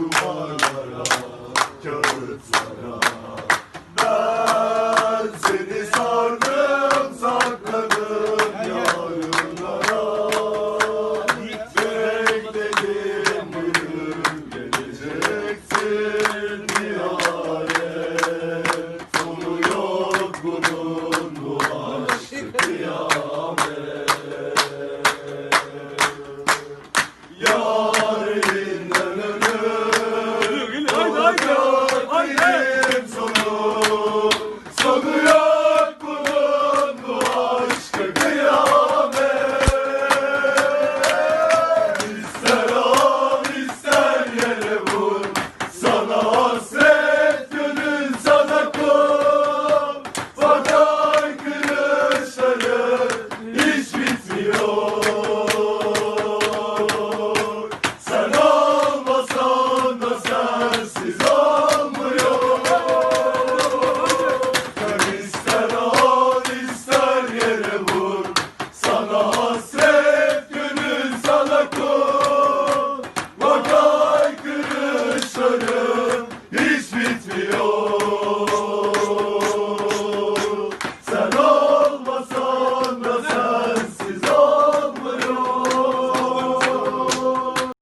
duvarlara, kağıtlara Ben seni sardım, sakladım yarınlara Bekledim günüm geleceksin nihayet. Sonu yok bunun bu aşkı kıyamet. Yar